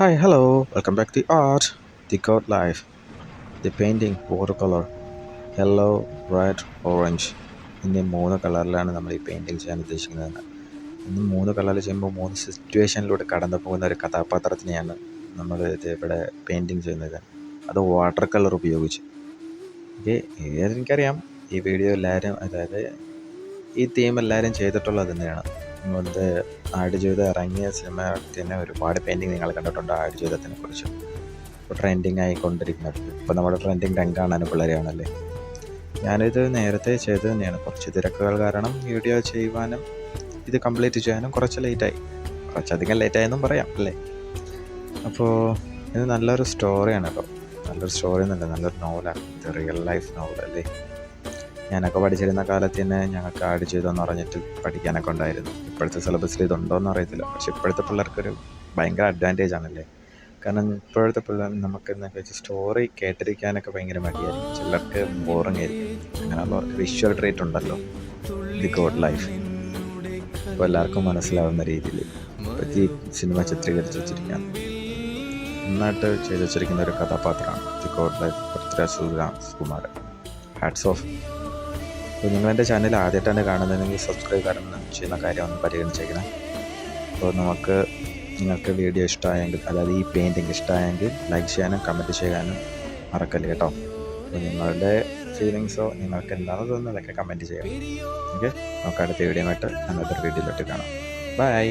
Hi, hello, welcome back to art, the code life, the painting, watercolor, yellow, red, orange. എന്നീ മൂന്ന് കളറിലാണ് നമ്മൾ ഈ പെയിന്റിങ് ചെയ്യാൻ ഉദ്ദേശിക്കുന്നത്. ഇന്ന് മൂന്ന് കളറിൽ ചെയ്യുമ്പോൾ മൂന്ന് സിറ്റുവേഷനിലൂടെ കടന്നു പോകുന്ന ഒരു കഥാപാത്രത്തിനെയാണ് നമ്മൾ ഇത് ഇവിടെ പെയിന്റിങ് ചെയ്യുന്നത്. അത് വാട്ടർ കളർ ഉപയോഗിച്ച്. ഓക്കെ എനിക്കറിയാം ഈ വീഡിയോ എല്ലാവരും അതായത് ഈ തീം എല്ലാവരും ചെയ്തിട്ടുള്ളത് തന്നെയാണ്. മുമ്പ് ആടുജീവിതം ഇറങ്ങിയ സിനിമ തന്നെ ഒരുപാട് പെയിന്റിങ് നിങ്ങൾ കണ്ടിട്ടുണ്ട് ആടുജീവിതത്തിനെ കുറിച്ച്. ട്രെൻഡിങ് ആയിക്കൊണ്ടിരിക്കുന്നത്. ഇപ്പോൾ നമ്മുടെ ട്രെൻഡിങ് രംഗാണ് പിള്ളേരെയാണല്ലേ ഞാനിത് നേരത്തെ ചെയ്തത് തന്നെയാണ്. കുറച്ച് തിരക്കുകൾ കാരണം വീഡിയോ ചെയ്യുവാനും ഇത് കംപ്ലീറ്റ് ചെയ്യാനും കുറച്ച് ലേറ്റായി കുറച്ചധികം ലേറ്റായെന്നും പറയാം അല്ലേ? അപ്പോൾ ഇത് നല്ലൊരു സ്റ്റോറിയാണ് കേട്ടോ. നല്ലൊരു സ്റ്റോറി എന്നല്ല നല്ലൊരു നോവലാണ് ഇത് റിയൽ ലൈഫ് നോവൽ അല്ലേ? ഞാനൊക്കെ പഠിച്ചിരുന്ന കാലത്ത് തന്നെ ഞങ്ങൾക്ക് ആഡ് ചെയ്തോന്ന് പറഞ്ഞിട്ട് പഠിക്കാനൊക്കെ ഉണ്ടായിരുന്നു. ഇപ്പോഴത്തെ സിലബസിൽ ഇതുണ്ടോ എന്ന് അറിയത്തില്ല. പക്ഷെ ഇപ്പോഴത്തെ പിള്ളേർക്കൊരു ഭയങ്കര അഡ്വാന്റേജ് ആണല്ലേ? കാരണം ഇപ്പോഴത്തെ പിള്ളേർ നമുക്ക് എന്നൊക്കെ വെച്ചാൽ സ്റ്റോറി കേട്ടിരിക്കാനൊക്കെ ഭയങ്കര മടിയായിരിക്കും. ചിലർക്ക് ബോറിംഗ് ആയിരിക്കും. അങ്ങനെയുള്ളവർക്ക് വിഷ്വൽ ട്രീറ്റ് ഉണ്ടല്ലോ. ദി ഗോഡ് ലൈഫ് അപ്പോൾ എല്ലാവർക്കും മനസ്സിലാവുന്ന രീതിയിൽ ഈ സിനിമ ചിത്രീകരിച്ച് വെച്ചിരിക്കുകയാണ് നന്നായിട്ട് ചെയ്തു വെച്ചിരിക്കുന്ന ഒരു കഥാപാത്രമാണ്. The goat life Prithviraj Sukumaran. Hats off അപ്പോൾ നിങ്ങൾ എന്റെ ചാനൽ ആദ്യമായിട്ടാണ് കാണുന്നതെങ്കിൽ സബ്സ്ക്രൈബ് കാരണം ചെയ്യുന്ന കാര്യം ഒന്ന് പരിഗണിച്ചേക്കണം. അപ്പോൾ നമുക്ക് നിങ്ങൾക്ക് വീഡിയോ ഇഷ്ടമായെങ്കിൽ അതായത് ഈ പെയിന്റിങ് ഇഷ്ടമായെങ്കിൽ ലൈക്ക് ചെയ്യാനും കമന്റ് ചെയ്യാനും മറക്കല്ലേ കേട്ടോ. അപ്പോൾ നിങ്ങളുടെ ഫീലിങ്സോ നിങ്ങൾക്ക് എന്താണ് തോന്നുന്നത് അതൊക്കെ കമന്റ് ചെയ്യാം. ഓക്കെ നമുക്ക് അടുത്ത വീഡിയോ ആയിട്ട് അന്നത്തെ വീഡിയോയിലോട്ട് കാണാം. ബൈ